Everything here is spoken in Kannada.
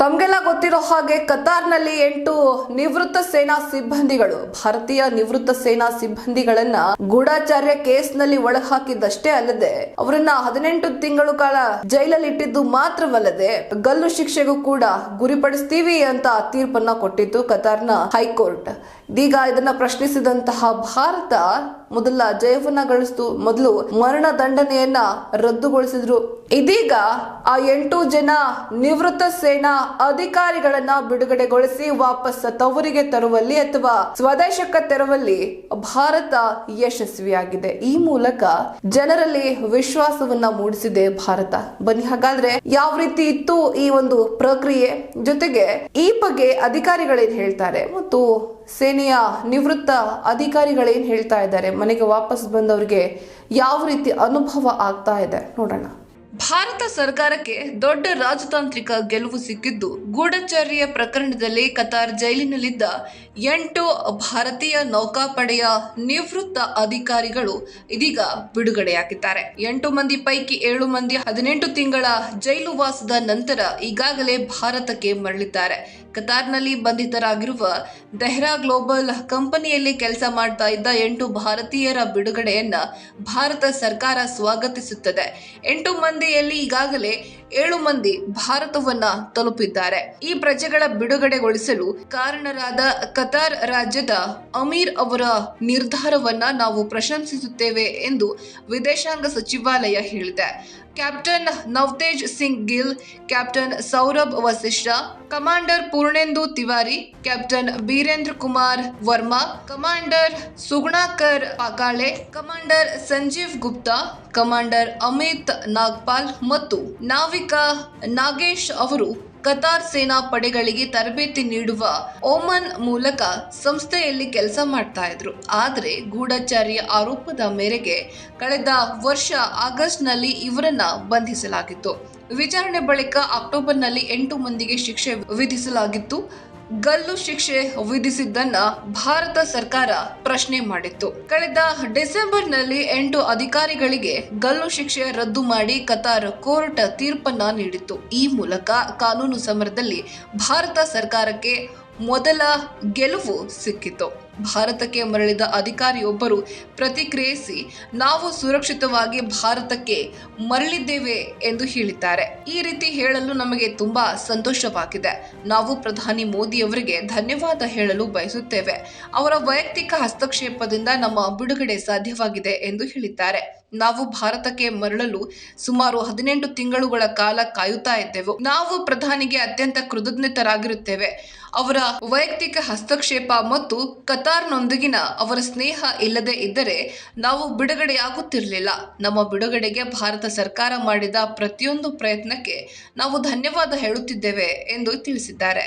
ತಮಗೆಲ್ಲ ಗೊತ್ತಿರೋ ಹಾಗೆ ಕತಾರ್ನಲ್ಲಿ ಎಂಟು ನಿವೃತ್ತ ಸೇನಾ ಸಿಬ್ಬಂದಿಗಳು, ಭಾರತೀಯ ನಿವೃತ್ತ ಸೇನಾ ಸಿಬ್ಬಂದಿಗಳನ್ನ ಗೂಢಾಚಾರ್ಯ ಕೇಸ್ನಲ್ಲಿ ಒಳಹಾಕಿದ್ದಷ್ಟೇ ಹಾಕಿದ್ದಷ್ಟೇ ಅಲ್ಲದೆ, ಅವರನ್ನ ಹದಿನೆಂಟು ತಿಂಗಳು ಕಾಲ ಜೈಲಲ್ಲಿ ಇಟ್ಟಿದ್ದು ಮಾತ್ರವಲ್ಲದೆ ಗಲ್ಲು ಶಿಕ್ಷೆಗೂ ಕೂಡ ಗುರಿಪಡಿಸ್ತೀವಿ ಅಂತ ತೀರ್ಪನ್ನ ಕೊಟ್ಟಿತ್ತು ಕತಾರ್ನ ಹೈಕೋರ್ಟ್. ಇದೀಗ ಇದನ್ನ ಪ್ರಶ್ನಿಸಿದಂತಹ ಭಾರತ ಮೊದಲ ಜಯವನ್ನ ಗಳಿಸ್ತು. ಮೊದಲು ಮರಣ ದಂಡನೆಯನ್ನ ರದ್ದುಗೊಳಿಸಿದ್ರು. ಇದೀಗ ಆ ಎಂಟು ಜನ ನಿವೃತ್ತ ಸೇನಾ ಅಧಿಕಾರಿಗಳನ್ನ ಬಿಡುಗಡೆಗೊಳಿಸಿ ವಾಪಸ್ ತವರಿಗೆ ತರುವಲ್ಲಿ ಅಥವಾ ಸ್ವದೇಶಕ್ಕೆ ತೆರವಲ್ಲಿ ಭಾರತ ಯಶಸ್ವಿಯಾಗಿದೆ. ಈ ಮೂಲಕ ಜನರಲ್ಲಿ ವಿಶ್ವಾಸವನ್ನ ಮೂಡಿಸಿದೆ ಭಾರತ. ಬನ್ನಿ, ಹಾಗಾದ್ರೆ ಯಾವ ರೀತಿ ಇತ್ತು ಈ ಒಂದು ಪ್ರಕ್ರಿಯೆ? ಜೊತೆಗೆ ಈ ಬಗ್ಗೆ ಅಧಿಕಾರಿಗಳೇನ್ ಹೇಳ್ತಾರೆ? ಮತ್ತು ಸೇನೆಯ ನಿವೃತ್ತ ಅಧಿಕಾರಿಗಳೇನು ಹೇಳ್ತಾ ಇದ್ದಾರೆ? ಮನೆಗೆ ವಾಪಸ್ ಬಂದವರಿಗೆ ಯಾವ ರೀತಿ ಅನುಭವ ಆಗ್ತಾ ಇದೆ? ನೋಡೋಣ. ಭಾರತ ಸರ್ಕಾರಕ್ಕೆ ದೊಡ್ಡ ರಾಜತಾಂತ್ರಿಕ ಗೆಲುವು ಸಿಕ್ಕಿದ್ದು ಗೂಢಚರ್ಯ ಪ್ರಕರಣದಲ್ಲಿ ಕತಾರ್ ಜೈಲಿನಲ್ಲಿದ್ದ ಎಂಟು ಭಾರತೀಯ ನೌಕಾಪಡೆಯ ನಿವೃತ್ತ ಅಧಿಕಾರಿಗಳು ಇದೀಗ ಬಿಡುಗಡೆಯಾಗಿದ್ದಾರೆ. ಎಂಟು ಮಂದಿ ಪೈಕಿ ಏಳು ಮಂದಿ ಹದಿನೆಂಟು ತಿಂಗಳ ಜೈಲು ವಾಸದ ನಂತರ ಈಗಾಗಲೇ ಭಾರತಕ್ಕೆ ಮರಳಿದ್ದಾರೆ. ಕತಾರ್ನಲ್ಲಿ ಬಂಧಿತರಾಗಿರುವ ದೆಹ್ರಾ ಗ್ಲೋಬಲ್ ಕಂಪನಿಯಲ್ಲಿ ಕೆಲಸ ಮಾಡ್ತಾ ಇದ್ದ ಎಂಟು ಭಾರತೀಯರ ಬಿಡುಗಡೆಯನ್ನ ಭಾರತ ಸರ್ಕಾರ ಸ್ವಾಗತಿಸುತ್ತದೆ. ಎಂಟು ಮಂದಿಯಲ್ಲಿ ಈಗಾಗಲೇ ಏಳು ಮಂದಿ ಭಾರತವನ್ನ ತಲುಪಿದ್ದಾರೆ. ಈ ಪ್ರಜೆಗಳ ಬಿಡುಗಡೆಗೊಳಿಸಲು ಕಾರಣರಾದ ಕತಾರ್ ರಾಜ್ಯದ ಅಮೀರ್ ಅವರ ನಿರ್ಧಾರವನ್ನ ನಾವು ಪ್ರಶಂಸಿಸುತ್ತೇವೆ ಎಂದು ವಿದೇಶಾಂಗ ಸಚಿವಾಲಯ ಹೇಳಿದೆ. Captain Navtej Singh Gill, captain Saurabh Vashisht, commander Purnendu Tiwari, captain Birendra Kumar Verma, commander Sugunakar Pakale, commander Sanjeev Gupta, commander Amit Nagpal ಮತ್ತು ನಾವಿಕ ನಾಗೇಶ್ ಅವರು ಕತಾರ್ ಸೇನಾ ಪಡೆಗಳಿಗೆ ತರಬೇತಿ ನೀಡುವ ಓಮನ್ ಮೂಲಕ ಸಂಸ್ಥೆಯಲ್ಲಿ ಕೆಲಸ ಮಾಡ್ತಾ ಇದ್ರು. ಆದರೆ ಗೂಢಚಾರ್ಯ ಆರೋಪದ ಮೇರೆಗೆ ಕಳೆದ ವರ್ಷ ಆಗಸ್ಟ್ನಲ್ಲಿ ಇವರನ್ನ ಬಂಧಿಸಲಾಗಿತ್ತು. ವಿಚಾರಣೆ ಬಳಿಕ ಅಕ್ಟೋಬರ್ನಲ್ಲಿ ಎಂಟು ಮಂದಿಗೆ ಶಿಕ್ಷೆ ವಿಧಿಸಲಾಗಿತ್ತು. ಗಲ್ಲು ಶಿಕ್ಷೆ ವಿಧಿಸಿದ್ದನ್ನ ಭಾರತ ಸರ್ಕಾರ ಪ್ರಶ್ನೆ ಮಾಡಿತ್ತು. ಕಳೆದ ಡಿಸೆಂಬರ್ನಲ್ಲಿ ಎಂಟು ಅಧಿಕಾರಿಗಳಿಗೆ ಗಲ್ಲು ಶಿಕ್ಷೆ ರದ್ದು ಮಾಡಿ ಕತಾರ್ ಕೋರ್ಟ್ ತೀರ್ಪನ್ನ ನೀಡಿತ್ತು. ಈ ಮೂಲಕ ಕಾನೂನು ಸಮರದಲ್ಲಿ ಭಾರತ ಸರ್ಕಾರಕ್ಕೆ ಮೊದಲ ಗೆಲುವು ಸಿಕ್ಕಿತು ಭಾರತಕ್ಕೆ ಮರಳಿದ ಅಧಿಕಾರಿಯೊಬ್ಬರು ಪ್ರತಿಕ್ರಿಯಿಸಿ, ನಾವು ಸುರಕ್ಷಿತವಾಗಿ ಭಾರತಕ್ಕೆ ಮರಳಿದ್ದೇವೆ ಎಂದು ಹೇಳಿದ್ದಾರೆ. ಈ ರೀತಿ ಹೇಳಲು ನಮಗೆ ತುಂಬಾ ಸಂತೋಷವಾಗಿದೆ. ನಾವು ಪ್ರಧಾನಿ ಮೋದಿಯವರಿಗೆ ಧನ್ಯವಾದ ಹೇಳಲು ಬಯಸುತ್ತೇವೆ. ಅವರ ವೈಯಕ್ತಿಕ ಹಸ್ತಕ್ಷೇಪದಿಂದ ನಮ್ಮ ಬಿಡುಗಡೆ ಸಾಧ್ಯವಾಗಿದೆ ಎಂದು ಹೇಳಿದ್ದಾರೆ. ನಾವು ಭಾರತಕ್ಕೆ ಮರಳಲು ಸುಮಾರು ಹದಿನೆಂಟು ತಿಂಗಳುಗಳ ಕಾಲ ಕಾಯುತ್ತಾ ಇದ್ದೆವು. ನಾವು ಪ್ರಧಾನಿಗೆ ಅತ್ಯಂತ ಕೃತಜ್ಞತರಾಗಿರುತ್ತೇವೆ. ಅವರ ವೈಯಕ್ತಿಕ ಹಸ್ತಕ್ಷೇಪ ಮತ್ತು ಕತಾರ್ನೊಂದಿಗಿನ ಅವರ ಸ್ನೇಹ ಇಲ್ಲದೆ ಇದ್ದರೆ ನಾವು ಬಿಡುಗಡೆಯಾಗುತ್ತಿರಲಿಲ್ಲ. ನಮ್ಮ ಬಿಡುಗಡೆಗೆ ಭಾರತ ಸರ್ಕಾರ ಮಾಡಿದ ಪ್ರತಿಯೊಂದು ಪ್ರಯತ್ನಕ್ಕೆ ನಾವು ಧನ್ಯವಾದ ಹೇಳುತ್ತಿದ್ದೇವೆ ಎಂದು ತಿಳಿಸಿದ್ದಾರೆ.